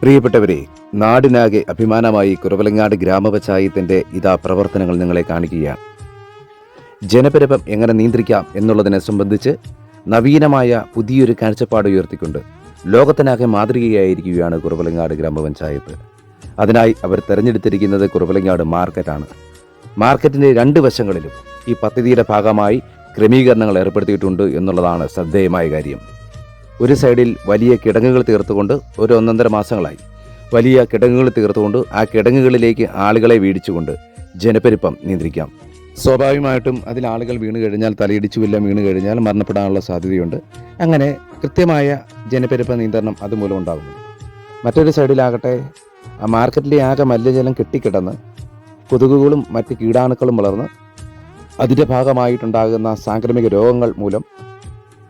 പ്രിയപ്പെട്ടവരെ നാടിനാകെ അഭിമാനമായി കുറവലങ്ങാട് ഗ്രാമപഞ്ചായത്തിന്റെ ഇതാ പ്രവർത്തനങ്ങൾ നിങ്ങളെ കാണിക്കുകയാണ്. ജനപരപം എങ്ങനെ നിയന്ത്രിക്കാം എന്നുള്ളതിനെ സംബന്ധിച്ച് നവീനമായ പുതിയൊരു കാഴ്ചപ്പാട് ഉയർത്തിക്കൊണ്ട് ലോകത്തിനാകെ മാതൃകയായിരിക്കുകയാണ് കുറവലങ്ങാട് ഗ്രാമപഞ്ചായത്ത്. അതിനായി അവർ തെരഞ്ഞെടുത്തിരിക്കുന്നത് കുറവലങ്ങാട് മാർക്കറ്റാണ്. മാർക്കറ്റിന്റെ രണ്ട് വശങ്ങളിലും ഈ പദ്ധതിയുടെ ഭാഗമായി ക്രമീകരണങ്ങൾ ഏർപ്പെടുത്തിയിട്ടുണ്ട് എന്നുള്ളതാണ് ശ്രദ്ധേയമായ കാര്യം. ഒരു സൈഡിൽ വലിയ കിടങ്ങുകൾ തീർത്തുകൊണ്ട് ഒരു ഒന്നൊന്നര മാസങ്ങളായി. വലിയ കിടങ്ങുകൾ തീർത്തുകൊണ്ട് ആ കിടങ്ങുകളിലേക്ക് ആളുകളെ വീടിച്ചുകൊണ്ട് ജനപ്പെരുപ്പം നിയന്ത്രിക്കാം. സ്വാഭാവികമായിട്ടും അതിൽ ആളുകൾ വീണ് കഴിഞ്ഞാൽ തലയിടിച്ചു വല്ല വീണ് കഴിഞ്ഞാൽ മരണപ്പെടാനുള്ള സാധ്യതയുണ്ട്. അങ്ങനെ കൃത്യമായ ജനപ്പെരുപ്പ നിയന്ത്രണം അതുമൂലം ഉണ്ടാകുന്നു മറ്റൊരു സൈഡിലാകട്ടെ ആ മാർക്കറ്റിലെ ആകെ മലിനജലം കെട്ടിക്കിടന്ന് കൊതുകുകളും മറ്റ് കീടാണുക്കളും വളർന്ന് അതിന്റെ ഭാഗമായിട്ടുണ്ടാകുന്ന സാംക്രമിക രോഗങ്ങൾ മൂലം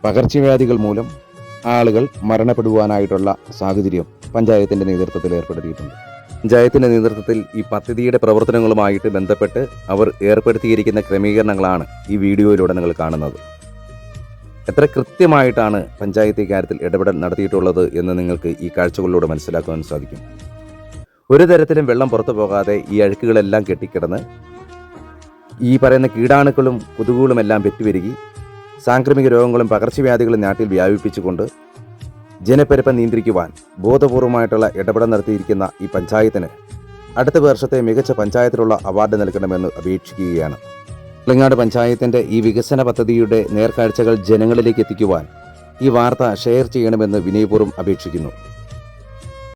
പകർച്ചവ്യാധികൾ മൂലം ആളുകൾ മരണപ്പെടുവാനായിട്ടുള്ള സാഹചര്യം പഞ്ചായത്തിന്റെ നേതൃത്വത്തിൽ ഏർപ്പെടുത്തിയിട്ടുണ്ട്. പഞ്ചായത്തിന്റെ നേതൃത്വത്തിൽ ഈ പദ്ധതിയുടെ പ്രവർത്തനങ്ങളുമായിട്ട് ബന്ധപ്പെട്ട് അവർ ഏർപ്പെടുത്തിയിരിക്കുന്ന ക്രമീകരണങ്ങളാണ് ഈ വീഡിയോയിലൂടെ നിങ്ങൾ കാണുന്നത്. എത്ര കൃത്യമായിട്ടാണ് പഞ്ചായത്ത് ഇക്കാര്യത്തിൽ ഇടപെടൽ നടത്തിയിട്ടുള്ളത് എന്ന് നിങ്ങൾക്ക് ഈ കാഴ്ചകളിലൂടെ മനസ്സിലാക്കുവാൻ സാധിക്കും. ഒരു തരത്തിലും വെള്ളം പുറത്തു പോകാതെ ഈ അഴുക്കുകളെല്ലാം കെട്ടിക്കിടന്ന് ഈ പറയുന്ന കീടാണുക്കളും കൊതുകുകളും എല്ലാം പെറ്റുവരുകി സാംക്രമിക രോഗങ്ങളും പകർച്ചവ്യാധികളും നാട്ടിൽ വ്യാപിപ്പിച്ചുകൊണ്ട് ജനപ്പെരുപ്പം നിയന്ത്രിക്കുവാൻ ബോധപൂർവമായിട്ടുള്ള ഇടപെടൽ നടത്തിയിരിക്കുന്ന ഈ പഞ്ചായത്തിന് അടുത്ത വർഷത്തെ മികച്ച പഞ്ചായത്തിലുള്ള അവാർഡ് നൽകണമെന്ന് അപേക്ഷിക്കുകയാണ്. വെള്ളങ്ങാട് പഞ്ചായത്തിന്റെ ഈ വികസന പദ്ധതിയുടെ നേർക്കാഴ്ചകൾ ജനങ്ങളിലേക്ക് എത്തിക്കുവാൻ ഈ വാർത്ത ഷെയർ ചെയ്യണമെന്ന് വിനയപൂർവം അപേക്ഷിക്കുന്നു.